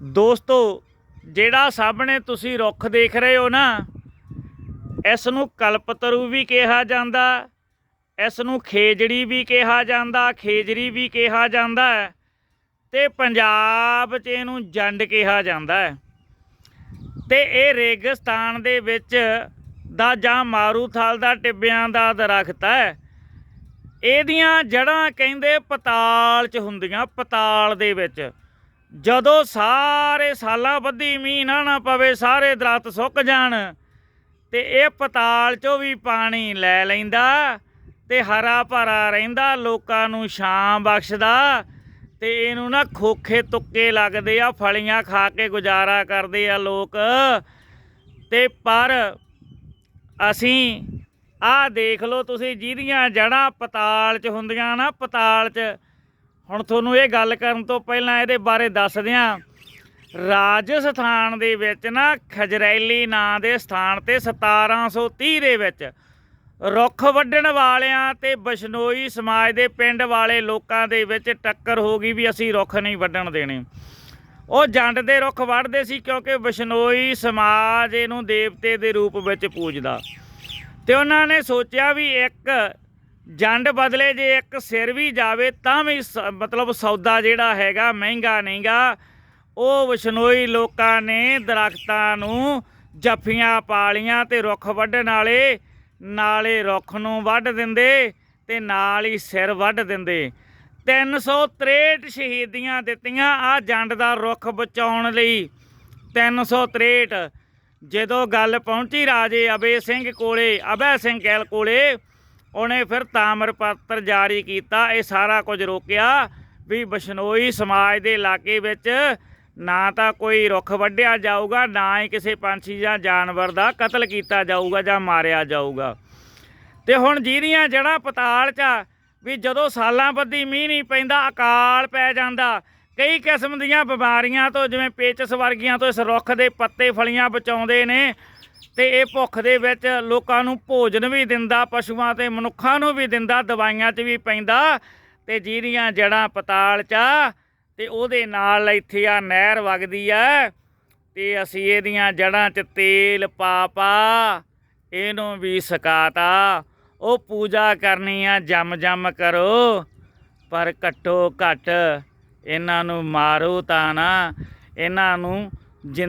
ਦੋਸਤੋ, ਜਿਹੜਾ ਸਾਹਮਣੇ ਤੁਸੀਂ ਰੁੱਖ ਦੇਖ ਰਹੇ ਹੋ ਨਾ, ਇਸ ਨੂੰ ਕਲਪਤਰੂ ਵੀ ਕਿਹਾ ਜਾਂਦਾ, ਇਸ ਨੂੰ ਖੇਜੜੀ ਵੀ ਕਿਹਾ ਜਾਂਦਾ, ਖੇਜਰੀ ਵੀ ਕਿਹਾ ਜਾਂਦਾ ਹੈ ਤੇ ਪੰਜਾਬ 'ਚ ਇਹਨੂੰ ਜੰਡ ਕਿਹਾ ਜਾਂਦਾ ਹੈ। ਤੇ ਇਹ ਰੇਗਿਸਤਾਨ ਦੇ ਵਿੱਚ ਦਾ ਜਾਂ ਮਾਰੂਥਲ ਦਾ ਟਿੱਬਿਆਂ ਦਾ ਦਰਖਤ ਹੈ। ਇਹਦੀਆਂ ਜੜਾਂ ਕਹਿੰਦੇ ਪਤਾਲ 'ਚ ਹੁੰਦੀਆਂ, ਪਤਾਲ ਦੇ ਵਿੱਚ। ਜਦੋਂ ਸਾਰੇ ਸਾਲਾਂ ਬੱਧੀ ਮੀਂਹ ਨਾ ਨਾ ਪਵੇ, ਸਾਰੇ ਦਰਖਤ ਸੁੱਕ ਜਾਣ, ਤੇ ਇਹ ਪਤਾਲ 'ਚੋਂ ਵੀ ਪਾਣੀ ਲੈ ਲੈਂਦਾ ਤੇ ਹਰਾ ਭਰਾ ਰਹਿੰਦਾ, ਲੋਕਾਂ ਨੂੰ ਛਾਂ ਬਖਸ਼ਦਾ ਤੇ ਇਹਨੂੰ ਨਾ ਖੋਖੇ ਤੁੱਕੇ ਲੱਗਦੇ ਆ, ਫਲੀਆਂ ਖਾ ਕੇ ਗੁਜ਼ਾਰਾ ਕਰਦੇ ਆ ਲੋਕ। ਤੇ ਪਰ ਅਸੀਂ ਆਹ ਦੇਖ ਲਓ ਤੁਸੀਂ, ਜਿਹਦੀਆਂ ਜੜਾਂ ਪਤਾਲ 'ਚ ਹੁੰਦੀਆਂ ਨਾ, ਪਤਾਲ 'ਚ ਹੁਣ ਤੁਹਾਨੂੰ ਇਹ ਗੱਲ ਕਰਨ ਤੋਂ ਪਹਿਲਾਂ ਇਹਦੇ ਬਾਰੇ ਦੱਸ ਦਿਆਂ। ਰਾਜਸਥਾਨ ਦੇ ਵਿੱਚ ਨਾ ਖਜਰੈਲੀ ਨਾਂ ਦੇ ਸਥਾਨ ਤੇ 1730 ਦੇ ਵਿੱਚ ਰੁੱਖ ਵੱਢਣ ਵਾਲਿਆਂ ਤੇ ਬਸ਼ਨੋਈ ਸਮਾਜ ਦੇ ਪਿੰਡ ਵਾਲੇ ਲੋਕਾਂ ਦੇ ਵਿੱਚ ਟੱਕਰ ਹੋ ਗਈ ਵੀ ਅਸੀਂ ਰੁੱਖ ਨਹੀਂ ਵੱਢਣ ਦੇਣੇ। ਉਹ ਜੰਡ ਦੇ ਰੁੱਖ ਵੱਢਦੇ ਸੀ ਕਿਉਂਕਿ ਬਸ਼ਨੋਈ ਸਮਾਜ ਇਹਨੂੰ ਦੇਵਤੇ ਦੇ ਰੂਪ ਵਿੱਚ ਪੂਜਦਾ। ਤੇ ਉਹਨਾਂ ਨੇ ਸੋਚਿਆ ਵੀ ਇੱਕ ਜੰਡ ਬਦਲੇ ਜੇ ਇੱਕ ਸਿਰ ਵੀ ਜਾਵੇ ਤਾਂ ਵੀ ਸ- ਮਤਲਬ ਸੌਦਾ ਜਿਹੜਾ ਹੈਗਾ ਮਹਿੰਗਾ ਨਹੀਂਗਾ। ਉਹ ਵਿਸ਼ਨੋਈ ਲੋਕਾਂ ਨੇ ਦਰਖਤਾਂ ਨੂੰ ਜੱਫੀਆਂ ਪਾਲੀਆਂ ਤੇ ਰੁੱਖ ਵੱਢਣ ਵਾਲੇ ਨਾਲੇ ਰੁੱਖ ਨੂੰ ਵੱਢ ਦਿੰਦੇ ਤੇ ਨਾਲ ਹੀ ਸਿਰ ਵੱਢ ਦਿੰਦੇ। 363 ਸ਼ਹੀਦੀਆਂ ਦਿੱਤੀਆਂ ਆ ਜੰਡ ਦਾ ਰੁੱਖ ਬਚਾਉਣ ਲਈ। 363 ਜਦੋਂ ਗੱਲ ਪਹੁੰਚੀ ਰਾਜੇ ਅਬੇ ਸਿੰਘ ਕੋਲੇ, ਅਬੈ ਸਿੰਘ ਕੈਲ ਕੋਲੇ ਉਹਨੇ ਫਿਰ ਤਾਮਰ ਪੱਤਰ ਜਾਰੀ ਕੀਤਾ ਇਹ ਸਾਰਾ ਕੁਝ ਰੋਕਿਆ ਵੀ ਬਸ਼ਨੋਈ ਸਮਾਜ ਦੇ ਇਲਾਕੇ ਵਿੱਚ ਨਾ ਤਾਂ ਕੋਈ ਰੁੱਖ ਵੱਢਿਆ ਜਾਊਗਾ ਨਾ ਹੀ ਕਿਸੇ ਪੰਛੀ ਜਾਂ ਜਾਨਵਰ ਦਾ ਕਤਲ ਕੀਤਾ ਜਾਊਗਾ ਜਾਂ ਮਾਰਿਆ ਜਾਊਗਾ। ਤੇ ਹੁਣ ਜਿਹਦੀਆਂ ਜੜ੍ਹਾਂ ਪਤਾਲ 'ਚ ਆ, ਵੀ ਜਦੋਂ ਸਾਲਾਂ ਬੱਧੀ ਮੀਂਹ ਨਹੀਂ ਪੈਂਦਾ ਅਕਾਲ ਪੈ ਜਾਂਦਾ ਕਈ ਕਿਸਮ ਦੀਆਂ ਬਿਮਾਰੀਆਂ ਤੋਂ ਜਿਵੇਂ ਪੇਚਸ ਵਰਗੀਆਂ ਤੋਂ ਇਸ ਰੁੱਖ ਦੇ ਪੱਤੇ ਫਲੀਆਂ ਬਚਾਉਂਦੇ ਨੇ ਤੇ ਇਹ ਭੁੱਖ ਦੇ ਵਿੱਚ ਲੋਕਾਂ ਨੂੰ ਭੋਜਨ ਵੀ ਦਿੰਦਾ ਪਸ਼ੂਆਂ ਤੇ ਮਨੁੱਖਾਂ ਨੂੰ ਵੀ ਦਿੰਦਾ ਦਵਾਈਆਂ 'ਚ ਵੀ ਪੈਂਦਾ ਤੇ ਜਿਹੜੀਆਂ ਜੜ੍ਹਾਂ ਪਤਾਲ 'ਚ ਆ, ਤੇ ਉਹਦੇ ਨਾਲ ਇੱਥੇ ਆ ਨਹਿਰ ਵਗਦੀ ਆ ਤੇ ਅਸੀਂ ਇਹਦੀਆਂ ਜੜ੍ਹਾਂ 'ਚ ਤੇਲ ਪਾ ਪਾ ਇਹਨੂੰ ਵੀ ਸਕਾਤਾ। ਉਹ ਪੂਜਾ ਕਰਨੀ ਆ ਜਮ ਜਮ ਕਰੋ ਪਰ ਘੱਟੋ ਘੱਟ ਇਹਨਾਂ ਨੂੰ ਮਾਰੋ ਤਾਂ ਨਾ ਇਹਨਾਂ ਨੂੰ